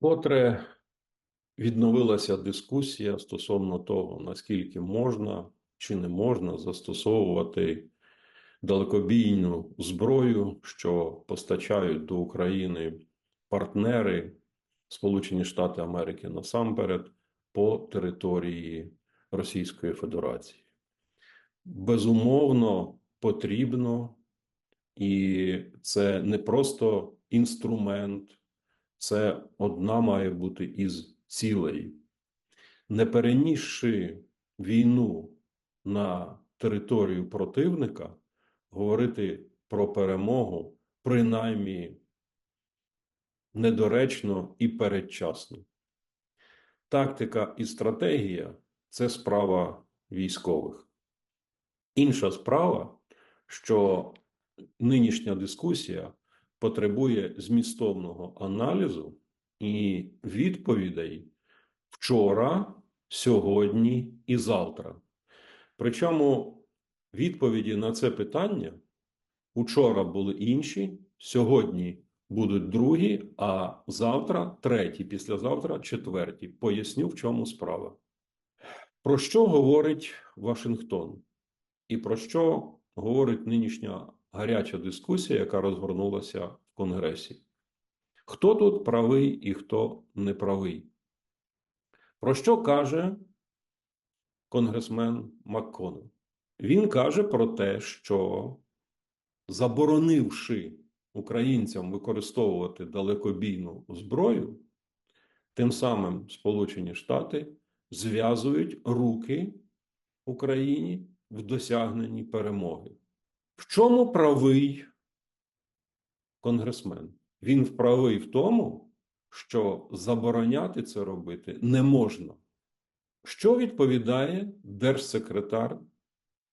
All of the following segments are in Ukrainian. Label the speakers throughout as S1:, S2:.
S1: Котре відновилася дискусія стосовно того, наскільки можна чи не можна застосовувати далекобійну зброю, що постачають до України партнери Сполучені Штати Америки насамперед по території Російської Федерації. Безумовно, потрібно, і це не просто інструмент, це одна має бути із цілей. Не перенісши війну на територію противника, говорити про перемогу принаймні недоречно і передчасно. Тактика і стратегія це справа військових. Інша справа, що нинішня дискусія потребує змістовного аналізу і відповідей вчора, сьогодні і завтра. Причому відповіді на це питання учора були інші, сьогодні будуть другі, а завтра треті, післязавтра четверті. Поясню, в чому справа. Про що говорить Вашингтон? І про що говорить нинішня гаряча дискусія, яка розгорнулася в Конгресі? Хто тут правий і хто не правий? Про що каже конгресмен МакКоннелл? Він каже про те, що заборонивши українцям використовувати далекобійну зброю, тим самим Сполучені Штати зв'язують руки Україні в досягненні перемоги. В чому правий конгресмен? Він правий в тому, що забороняти це робити не можна. Що відповідає держсекретар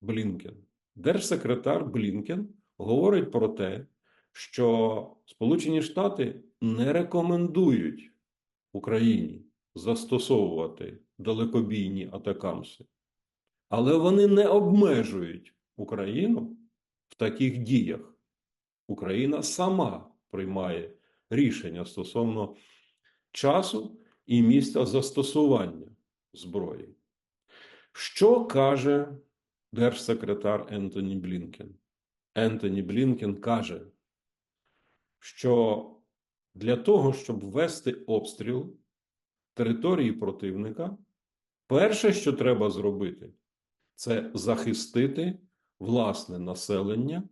S1: Блінкен? Держсекретар Блінкен говорить про те, що Сполучені Штати не рекомендують Україні застосовувати далекобійні атакамси, але вони не обмежують Україну в таких діях. Україна сама приймає рішення стосовно часу і місця застосування зброї. Що каже держсекретар Ентоні Блінкен? Ентоні Блінкен каже, що для того, щоб ввести обстріл території противника, перше, що треба зробити, це захистити власне населення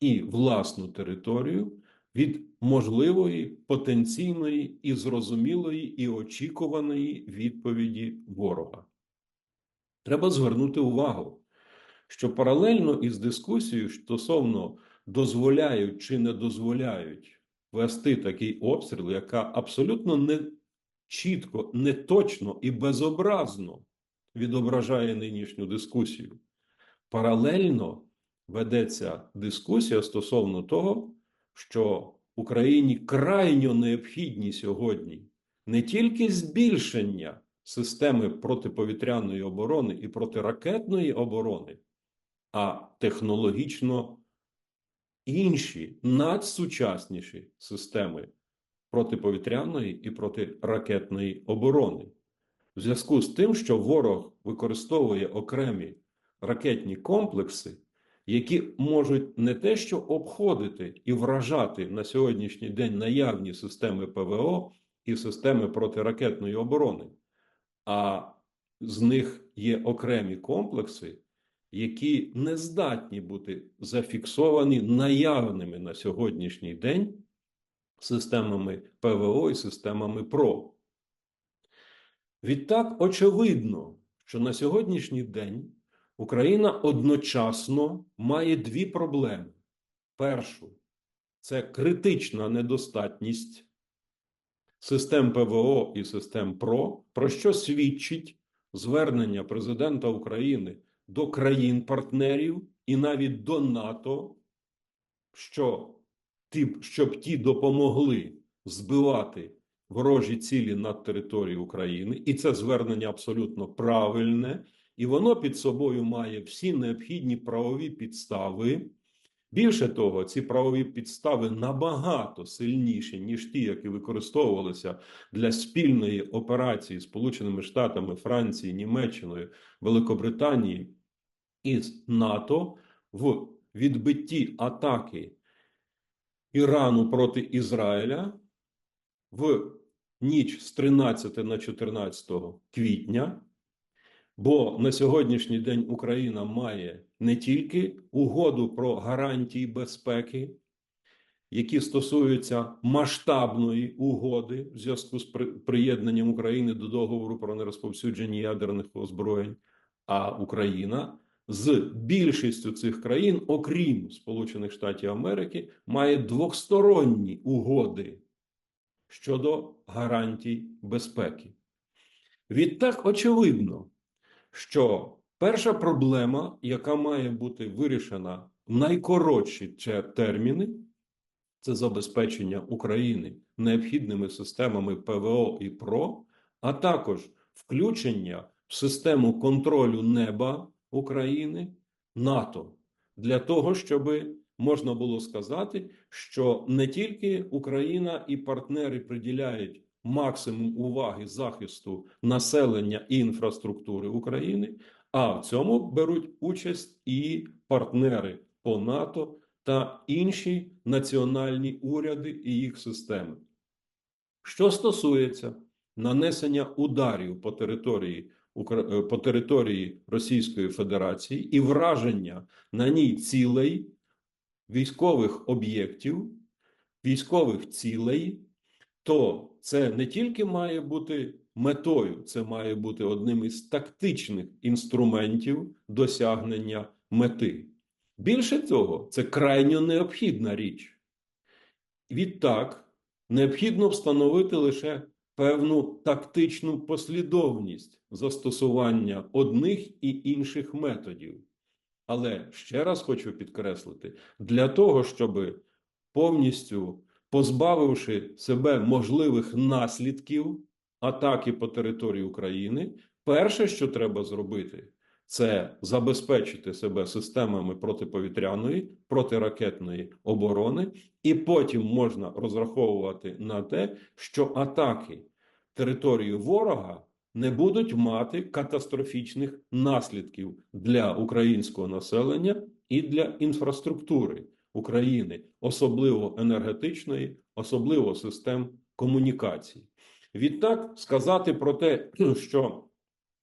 S1: і власну територію від можливої потенційної і зрозумілої і очікуваної відповіді ворога. Треба звернути увагу, що паралельно із дискусією стосовно дозволяють чи не дозволяють вести такий обстріл, яка абсолютно не чітко, не точно і безобразно відображає нинішню дискусію. Паралельно ведеться дискусія стосовно того, що Україні крайньо необхідні сьогодні не тільки збільшення системи протиповітряної оборони і протиракетної оборони, а технологічно інші надсучасніші системи протиповітряної і протиракетної оборони. В зв'язку з тим, що ворог використовує окремі ракетні комплекси, які можуть не те, що обходити і вражати на сьогоднішній день наявні системи ПВО і системи протиракетної оборони, а з них є окремі комплекси, які не здатні бути зафіксовані наявними на сьогоднішній день системами ПВО і системами ПРО. Відтак, очевидно, що на сьогоднішній день Україна одночасно має дві проблеми. Першу це критична недостатність систем ПВО і систем ПРО, про що свідчить звернення президента України до країн-партнерів і навіть до НАТО, що щоб ті допомогли збивати ворожі цілі над територією України, і це звернення абсолютно правильне, і воно під собою має всі необхідні правові підстави Більше того, ці правові підстави набагато сильніші, ніж ті, які використовувалися для спільної операції Сполученими Штатами, Франції, Німеччиною, Великобританії із НАТО в відбитті атаки Ірану проти Ізраїля в ніч з 13 на 14 квітня. Бо на сьогоднішній день Україна має не тільки угоду про гарантії безпеки, які стосуються масштабної угоди в зв'язку з приєднанням України до договору про нерозповсюдження ядерних озброєнь, а Україна з більшістю цих країн, окрім Сполучених Штатів Америки, має двосторонні угоди щодо гарантій безпеки. Відтак очевидно, що перша проблема, яка має бути вирішена в найкоротші терміни, це забезпечення України необхідними системами ПВО і ПРО, а також включення в систему контролю неба України НАТО для того, щоб можна було сказати, що не тільки Україна і партнери приділяють максимум уваги захисту населення і інфраструктури України, а в цьому беруть участь і партнери по НАТО та інші національні уряди і їх системи. Що стосується нанесення ударів по території е, по території Російської Федерації і враження на ній цілей військових об'єктів, військових цілей, то це не тільки має бути метою, це має бути одним із тактичних інструментів досягнення мети. Більше того, це крайньо необхідна річ. Відтак, необхідно встановити лише певну тактичну послідовність застосування одних і інших методів. Але ще раз хочу підкреслити: для того, щоб повністю позбавивши себе можливих наслідків атаки по території України, перше, що треба зробити, це забезпечити себе системами протиповітряної, протиракетної оборони, і потім можна розраховувати на те, що атаки території ворога не будуть мати катастрофічних наслідків для українського населення і для інфраструктури України, особливо енергетичної, особливо систем комунікацій. Відтак сказати про те, що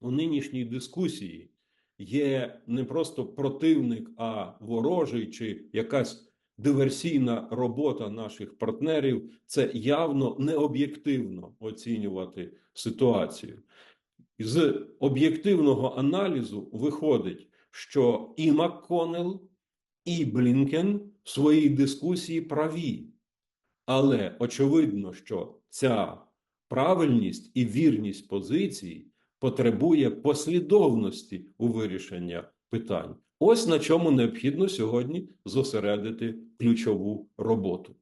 S1: у нинішній дискусії є не просто противник, а ворожий чи якась диверсійна робота наших партнерів, це явно необ'єктивно оцінювати ситуацію. З об'єктивного аналізу виходить, що і МакКоннелл, і Блінкен в своїй дискусії праві. Але очевидно, що ця правильність і вірність позиції потребує послідовності у вирішенні питань. Ось на чому необхідно сьогодні зосередити ключову роботу.